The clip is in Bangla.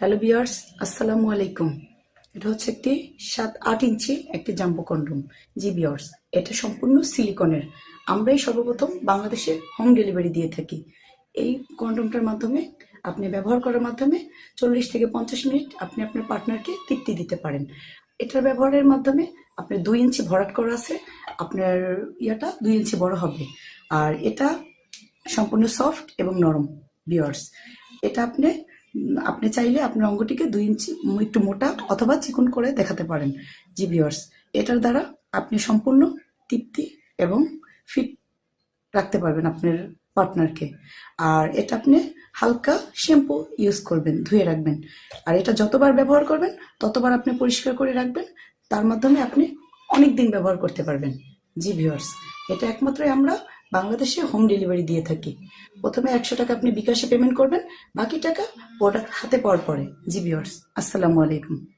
হ্যালো বিয়ার্স আসসালামু আলাইকুম। এটা হচ্ছে একটি সাত আট ইঞ্চি একটি জাম্বো কন্ডম। জি বিয়ার্স এটা সম্পূর্ণ সিলিকনের। আমরাই সর্বপ্রথম বাংলাদেশে হোম ডেলিভারি দিয়ে থাকি। এই কন্ডমটার মাধ্যমে আপনি ব্যবহার করার মাধ্যমে চল্লিশ থেকে পঞ্চাশ মিনিট আপনি আপনার পার্টনারকে তৃপ্তি দিতে পারেন। এটার ব্যবহারের মাধ্যমে আপনার দুই ইঞ্চি ভরাট করা আছে, আপনার ইয়াটা দুই ইঞ্চি বড় হবে। আর এটা সম্পূর্ণ সফট এবং নরম বিয়ার্স এটা আপনি আপনি চাইলে আপনার অঙ্গটিকে দুই ইঞ্চি, একটু মোটা অথবা চিকন করে দেখাতে পারেন। জি বিয়ার্স এটার দ্বারা আপনি সম্পূর্ণ তৃপ্তি এবং ফিট রাখতে পারবেন আপনার পার্টনারকে। আর এটা আপনি হালকা শ্যাম্পু ইউজ করবেন, ধুয়ে রাখবেন। আর এটা যতবার ব্যবহার করবেন, ততবার আপনি পরিষ্কার করে রাখবেন। তার মাধ্যমে আপনি অনেক দিন ব্যবহার করতে পারবেন। জি ভিউয়ার্স, এটা একমাত্রই আমরা বাংলাদেশে হোম ডেলিভারি দিয়ে থাকি। প্রথমে একশো টাকা আপনি বিকাশে পেমেন্ট করবেন, বাকি টাকা প্রোডাক্ট হাতে পাওয়ার পরে। জিবিওর্স আসসালামু আলাইকুম।